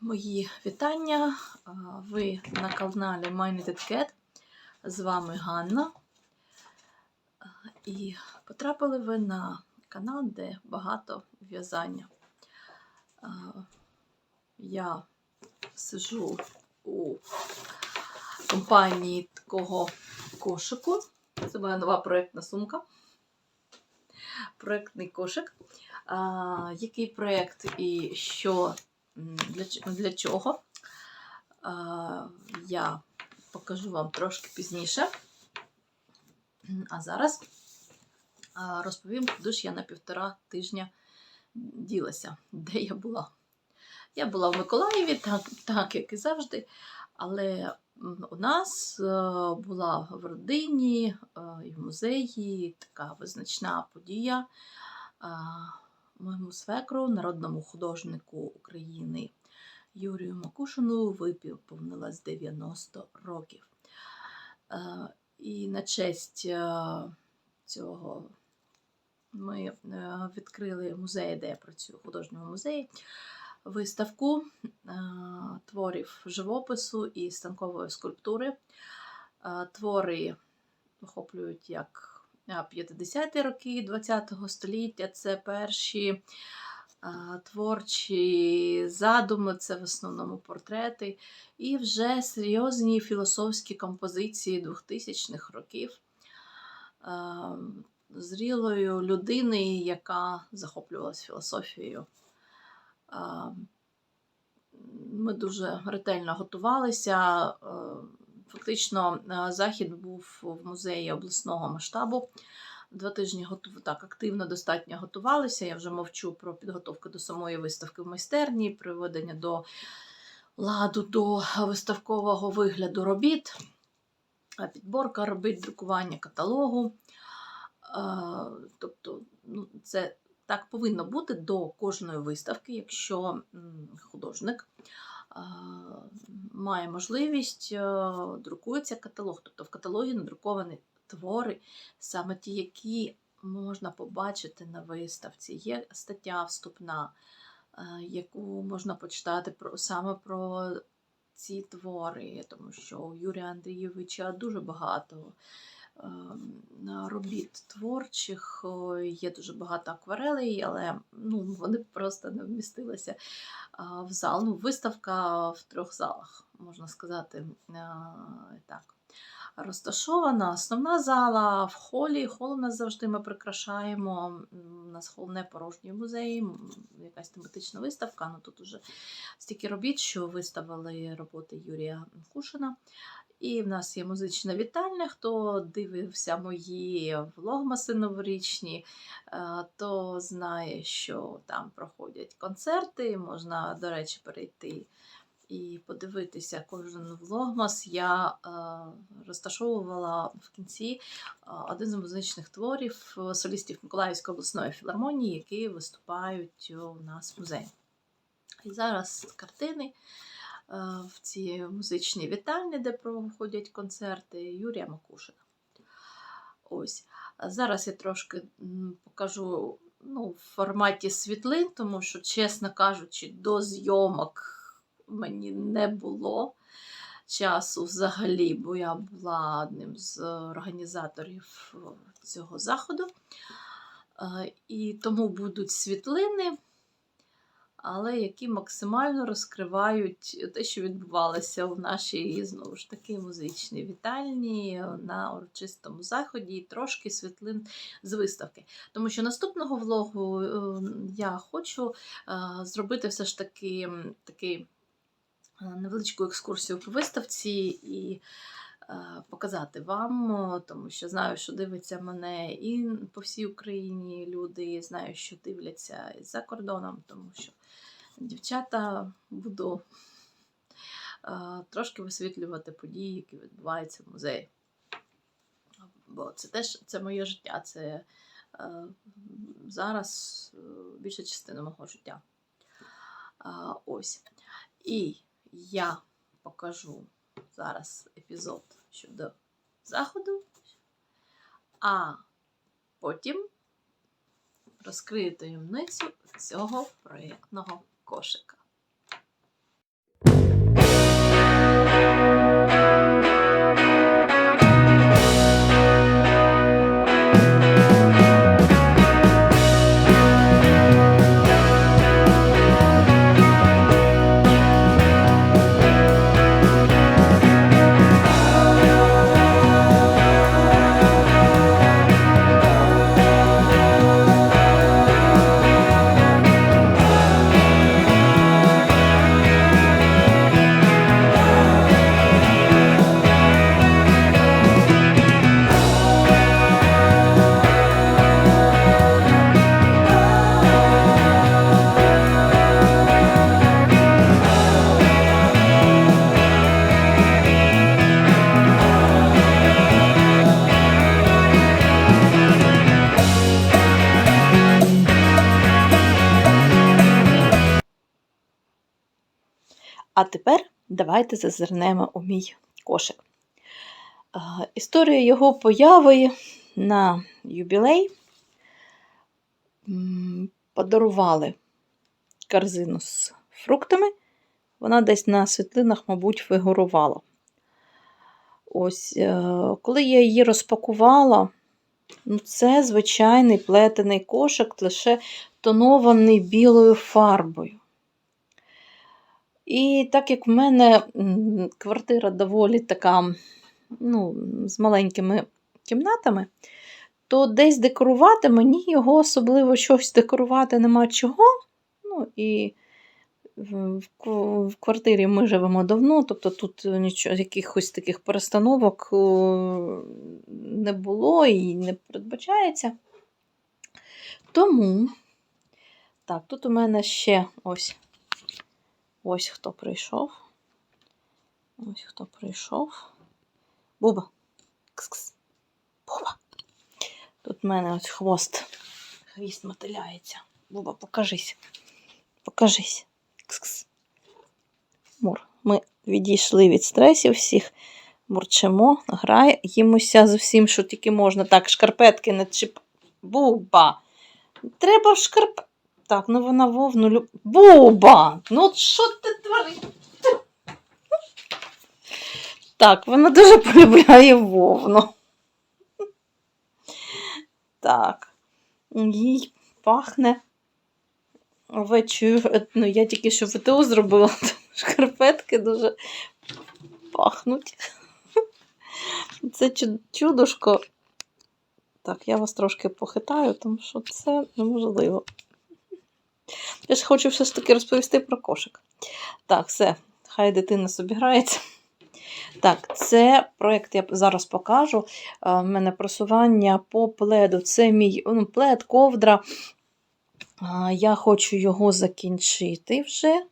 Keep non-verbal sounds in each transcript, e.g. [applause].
Мої вітання. Ви на каналі Minded Cat. З вами Ганна. І потрапили ви на канал, де багато в'язання. Я сижу у компанії такого кошику. Це моя нова проєктна сумка. Проєктний кошик. Який проєкт і що для, для чого? Я покажу вам трошки пізніше. А зараз розповім, куди ж я на півтора тижня ділася, де я була. Я була в Миколаєві, так, так як і завжди, але у нас е, була в родині е, і в музеї така визначна подія. Моєму свекру, народному художнику України Юрію Макушину виповнилось 90 років. Е, І на честь е, цього ми е, відкрили музей, де я працюю, художньому музеї, виставку творів живопису і станкової скульптури. Твори охоплюють як 50-ті роки ХХ століття, це перші творчі задуми, це в основному портрети, і вже серйозні філософські композиції 2000-х років зрілою людини, яка захоплювалась філософією. Ми дуже ретельно готувалися. Е, Фактично, е, захід був в музеї обласного масштабу. Два тижні готов... так, активно достатньо готувалися. Я вже мовчу про підготовку до самої виставки в майстерні, приведення до ладу до виставкового вигляду робіт, е, підборка робіт, друкування каталогу. Е, Тобто, ну, це так повинно бути до кожної виставки, якщо художник а, має можливість, е, друкується каталог. Тобто в каталогі надруковані твори, саме ті, які можна побачити на виставці. Є стаття вступна, е, яку можна почитати про, саме про ці твори, тому що у Юрія Андрійовича дуже багато робіт творчих, є дуже багато акварелей, але ну, вони просто не вмістилися в зал. Ну, виставка в трьох залах, можна сказати, так. Розташована основна зала в холі. Хол у нас завжди ми прикрашаємо. У нас хол не порожній музей, якась тематична виставка. Ну тут уже стільки робіт, що виставили роботи Юрія Кушина. І в нас є музична вітальня. Хто дивився мої влогмаси новорічні, е, то знає, що там проходять концерти. Можна, до речі, перейти і подивитися кожен влогмас. Я е, розташовувала в кінці е, один з музичних творів солістів Миколаївської обласної філармонії, які виступають у нас в музеї. І зараз картини в цій музичній вітальні, де проходять концерти Юрія Макушина. Ось. Зараз я трошки покажу ну, в форматі світлин, тому що, чесно кажучи, до зйомок мені не було часу взагалі, бо я була одним з організаторів е, цього заходу. Е, І тому будуть світлини, але які максимально розкривають те, що відбувалося у нашій знову ж таки музичній вітальні на урочистому заході, і трошки світлин з виставки. Тому що наступного влогу е, я хочу е, зробити все ж таки такий е, невеличку екскурсію по виставці і показати вам, е, тому що знаю, що дивиться мене і по всій Україні люди, і знаю, що дивляться і за кордоном, тому що дівчата буду е, трошки висвітлювати події, які відбуваються в музеї. Бо це теж це моє життя, це е, зараз е, більша частина мого життя. А, ось. І я покажу зараз епізод щодо заходу, а потім розкрию таємницю цього проєктного кошика. А тепер давайте зазирнемо у мій кошик. Е, Історія його появи на юбілей подарували корзину з фруктами. Вона десь на світлинах, мабуть, фігурувала. Ось, е, коли я її розпакувала, ну, це звичайний плетений кошик, лише тонований білою фарбою. І так як в мене квартира доволі така, ну, з маленькими кімнатами, то десь декорувати мені його особливо щось декорувати нема чого. Ну, і в, квартирі ми живемо давно, тобто тут нічого, якихось таких перестановок е, не було і не передбачається. Тому, так, тут у мене ще ось ось хто прийшов. Ось хто прийшов. Буба. Кс-кс. Буба. Тут в мене ось хвост. Хвіст мотиляється. Буба, покажись. Покажись. Кс-кс. Мур. Ми відійшли від стресів всіх. Мурчимо, граємося з усім, що тільки можна. Так, шкарпетки не чіп. Буба. Треба в шкарп... Так, ну вона вовну люб... Буба! Ну от що ти твориш? Так, вона дуже полюбляє вовну. Так. Їй пахне овечою. Ну, я тільки що ВТО зробила. [laughs] то Шкарпетки дуже пахнуть. Це чу- чудушко. Так, я вас трошки похитаю, тому що це неможливо. Я ж хочу все ж таки розповісти про кошик. Так, все, хай дитина собі грається. Так, це проєкт я зараз покажу. У мене просування по пледу. Це мій ну, плед, ковдра. А, Я хочу його закінчити вже.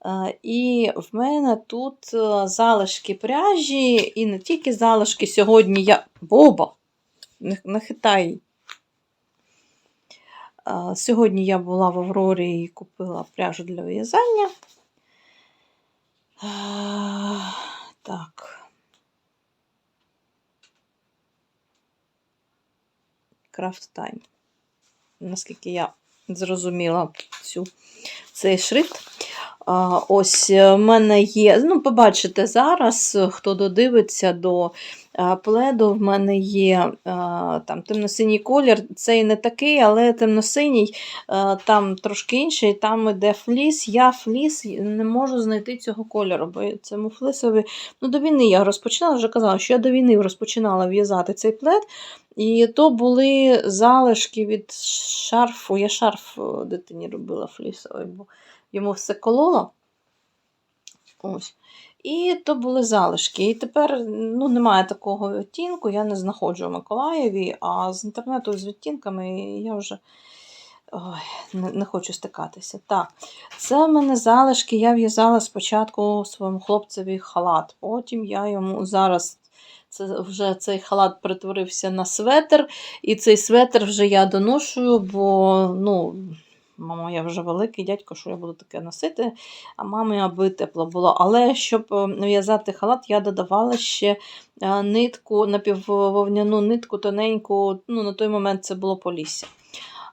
А, І в мене тут е, залишки пряжі, і не тільки залишки. Сьогодні я. Боба! Не, хитай. Сьогодні я була в Аврорі і купила пряжу для в'язання. Так. Craft Time. Наскільки я зрозуміла цю, цей шрифт. Ось е, в мене є. Ну, побачите зараз, хто додивиться до пледу, в мене є там темно-синій колір. Цей не такий, але темно-синій, там трошки інший, там іде фліс. Я фліс не можу знайти цього кольору, бо цьому флисові. Ну, до війни я розпочинала, вже казала, що я до війни розпочинала в'язати цей плед. І то були залишки від шарфу. Я шарф е, дитині робила флісовий, бо йому все кололо. Ось. І то були залишки. І тепер ну, немає такого відтінку, я не знаходжу в Миколаєві, а з інтернету з відтінками я вже ой, не, не хочу стикатися. Так, це в мене залишки. Я в'язала спочатку своєму хлопцеві халат. Потім я йому зараз. Це вже цей халат перетворився на светр, і цей светр вже я доношую, бо ну, мама, я вже великий дядько, що я буду таке носити, а мамі аби тепло було. Але щоб е, в'язати халат, я додавала ще е, нитку, напіввовняну нитку тоненьку. ну На той момент це було полісся.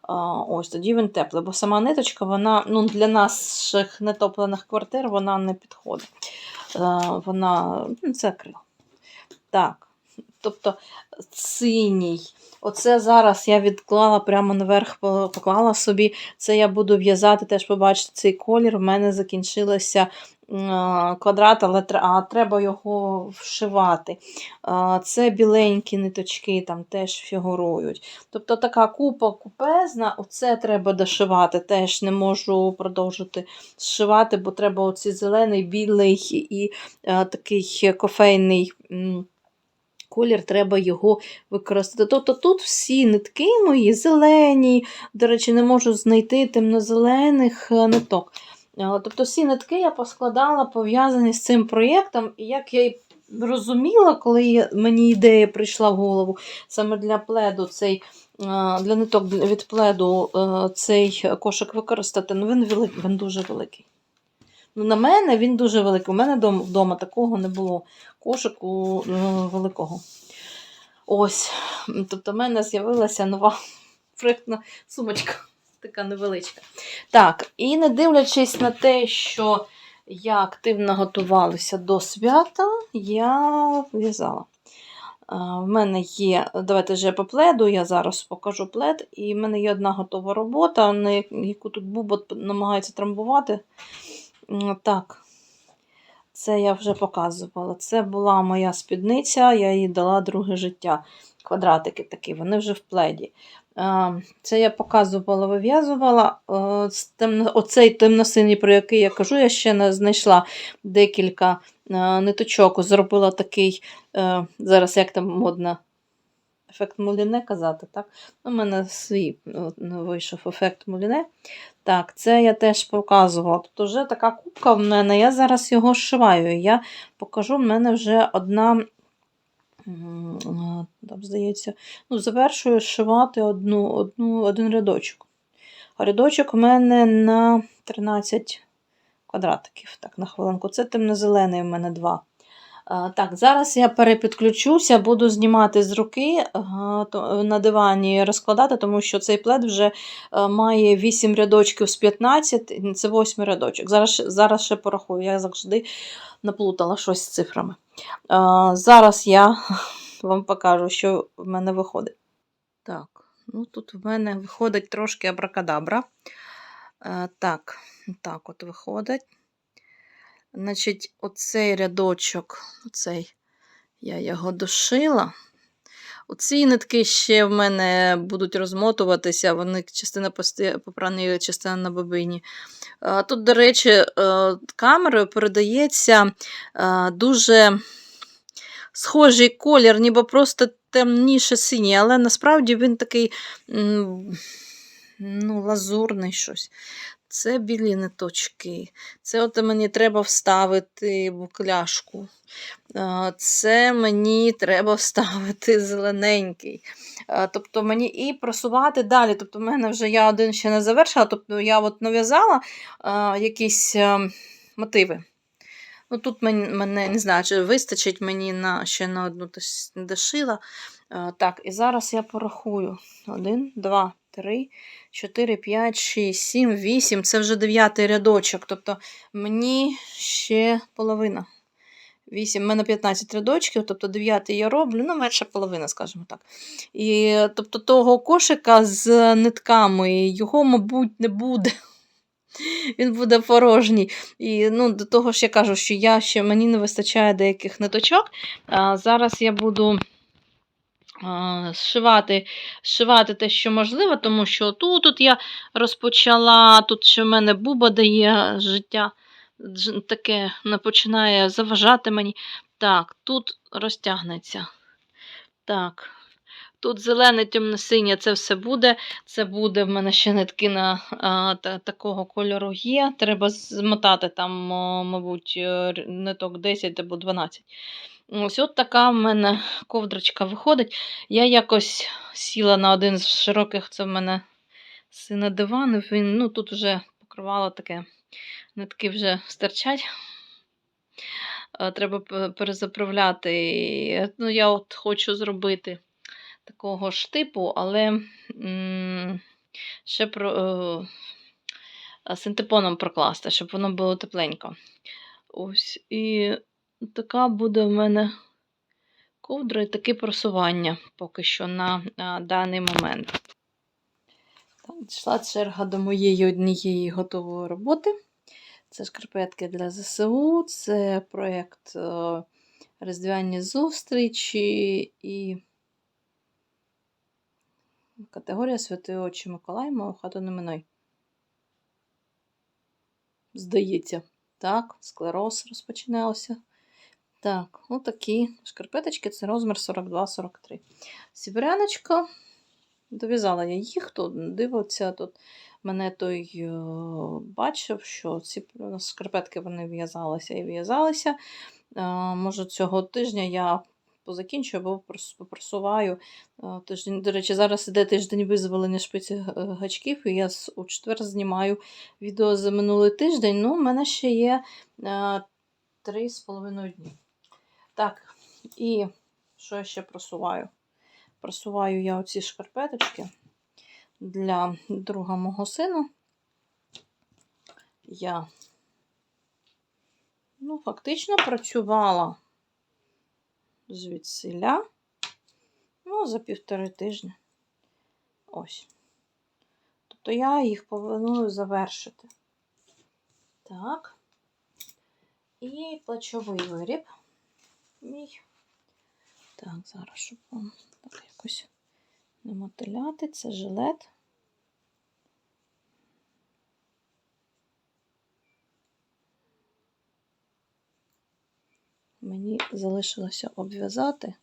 А, Ось тоді він теплий, бо сама ниточка, вона ну, для наших нетоплених квартир вона не підходить. Е, Вона ну, це акрил. Так, тобто синій. Оце зараз я відклала прямо наверх, поклала собі. Це я буду в'язати, теж побачите цей колір. У мене закінчилося квадрат, але а треба його вшивати. Це біленькі ниточки там теж фігурують. Тобто така купа купезна, оце треба дошивати. Теж не можу продовжити зшивати, бо треба оці зелений, білий і е, такий кофейний. Колір треба його використати. Тобто тут всі нитки мої зелені, до речі, не можу знайти темнозелених е, ниток. Е, Тобто всі нитки я поскладала пов'язані з цим проєктом, і як я й розуміла, коли мені ідея прийшла в голову саме для пледу цей. е, Для ниток від пледу цей кошик використати, ну він, вели- він дуже великий. Ну, на мене він дуже великий. У мене вдома такого не було кошику е, великого. Ось. Тобто, в мене з'явилася нова проєктна сумочка. [laughs] Така невеличка. Так, і не дивлячись на те, що я активно готувалася до свята, я в'язала. В мене є, давайте вже по пледу, я зараз покажу плед, і в мене є одна готова робота, яку тут Бубот намагається трамбувати. Так, це я вже показувала. Це була моя спідниця, я їй дала друге життя. Квадратики такі, вони вже в пледі. Е, Це я показувала, вив'язувала. Е, Оцей темно-синій, про який я кажу, я ще знайшла декілька е, ниточок. Зробила такий, зараз як там модно, ефект муліне казати, так? У мене свій е, вийшов ефект муліне. Так, це я теж показувала. Тобто вже така кубка в мене, я зараз його зшиваю. Я покажу, в мене вже одна. е, Там, здається, ну, завершую зшивати одну, одну, один рядочок. А рядочок у мене на 13 квадратиків. Так, на хвилинку. Це темно-зелений у мене два. Е, Так, зараз я перепідключуся, буду знімати з руки е, на дивані розкладати, тому що цей плед вже е, має 8 рядочків з 15, це 8 рядочок. Зараз, зараз ще порахую, я завжди наплутала щось з цифрами. Е, Зараз я [laughs] вам покажу, що в мене виходить. Так, ну тут в мене виходить трошки абракадабра. Е, Так, так от виходить. Значить, оцей рядочок, оцей, я його дошила. Оці нитки ще в мене будуть розмотуватися, вони частина попраної, частина на бобині. Тут, до речі, е, камерою передається е, дуже схожий колір, ніби просто темніше синій, але насправді він такий ну, лазурний щось. Це білі ниточки. Це от мені треба вставити букляшку. Це мені треба вставити зелененький. Тобто мені і просувати далі.Тобто, в мене вже я один ще не завершила. Тобто я от нав'язала якісь мотиви. Ну, тут мені, мене не знаю, чи вистачить мені на, ще на одну дошила. Так, і зараз я порахую. Один, два, три, 4, 5, 6, 7, 8. Це вже дев'ятий рядочок. Тобто мені ще половина. 8, в мене 15 рядочків, тобто 9 я роблю, ну, менше половина, скажімо так. І тобто того кошика з нитками, його, мабуть, не буде. [laughs] Він буде порожній. І ну, до того ж я кажу, що я ще мені не вистачає деяких ниточок. А, зараз я буду а, зшивати, зшивати те, що можливо, тому що тут, тут я розпочала, тут ще в мене буба дає життя, таке починає заважати мені. Так, тут розтягнеться. Так. Тут зелене, темно-синє, це все буде. Це буде в мене ще нитки на а, та, такого кольору є. Треба змотати там, мабуть, е, ниток 10 або 12. Ось от така в мене ковдрочка виходить. Я якось сіла на один з широких, це в мене сина диванів. Він, ну, тут вже покривало таке, нитки вже стирчать. Е, Треба перезаправляти. Ну, я от хочу зробити такого ж типу, але ще про, е, синтепоном прокласти, щоб воно було тепленько. Ось. І така буде в мене ковдра і таке просування поки що на, на даний момент. Так, дійшла черга до моєї однієї готової роботи. Це шкарпетки для ЗСУ, це проєкт е, Різдвяні зустрічі і категорія Святий Очі Миколай, мою хату не минай. Здається, так, склероз розпочинався. Так, отакі шкарпеточки, це розмір 42-43. Сібряночка. Дов'язала я їх, хто дивиться, тут мене той е, бачив, що ці шкарпетки вони в'язалися і в'язалися. Е, може, цього тижня я позакінчую або попросуваю. Е, Тиждень, до речі, зараз іде тиждень визволення шпиці гачків, і я у четвер знімаю відео за минулий тиждень. Ну, в мене ще є е, три з половиною дні. Так, і що я ще просуваю? Просуваю я оці шкарпеточки для друга мого сина. Я ну, фактично працювала звідсиля ну, за півтори тижні. Ось. Тобто я їх планую завершити. Так. І плечовий виріб мій. Так, зараз, щоб вам так якось не мотиляти. Це жилет. Мені залишилося обв'язати.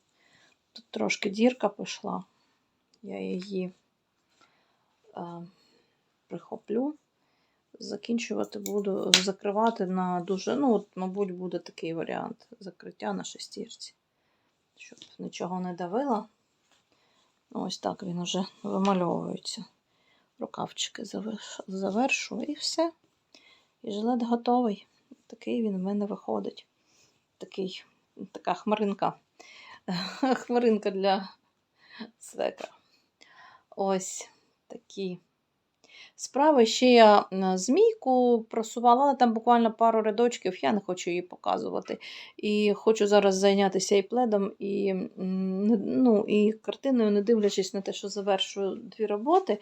Тут трошки дірка пішла. Я її е, прихоплю. Закінчувати буду, закривати на дуже, ну, от, мабуть, буде такий варіант закриття на шестірці. Щоб нічого не давило. Ось так він уже вимальовується. Рукавчики завершу і все. І жилет готовий. Такий він в мене виходить. Такий, така хмаринка. [laughs] Хмаринка для свекра. Ось такі справи. Ще я е, змійку просувала, але там буквально пару рядочків, я не хочу її показувати. І хочу зараз зайнятися і пледом, і, ну, і картиною, не дивлячись на те, що завершую дві роботи,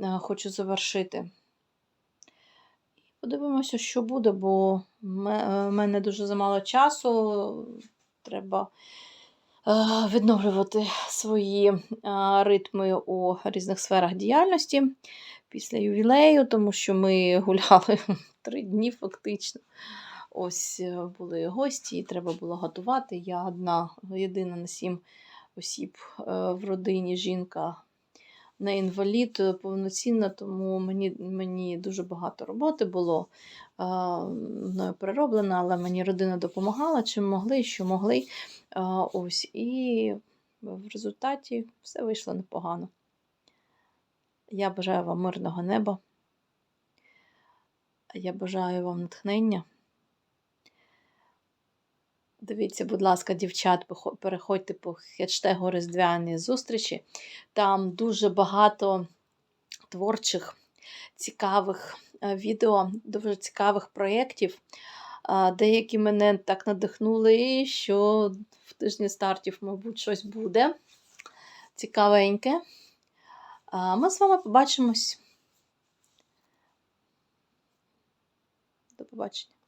е, хочу завершити. Подивимося, що буде, бо в мене дуже замало часу. Треба е, відновлювати свої е, ритми у різних сферах діяльності після ювілею, тому що ми [laughs] гуляли три дні фактично. Ось е, були гості, і треба було готувати. Я одна єдина на сім осіб е, в родині жінка не інвалід е, повноцінна, тому мені, мені дуже багато роботи було е, мною перероблено, але мені родина допомагала, чим могли, що могли. Ось, і в результаті все вийшло непогано. Я бажаю вам мирного неба. Я бажаю вам натхнення. Дивіться, будь ласка, дівчат, переходьте по хештегу Різдвяні зустрічі. Там дуже багато творчих, цікавих е, відео, дуже цікавих проєктів. Деякі мене так надихнули, що в тижні стартів, мабуть, щось буде цікавеньке. Ми з вами побачимось. До побачення.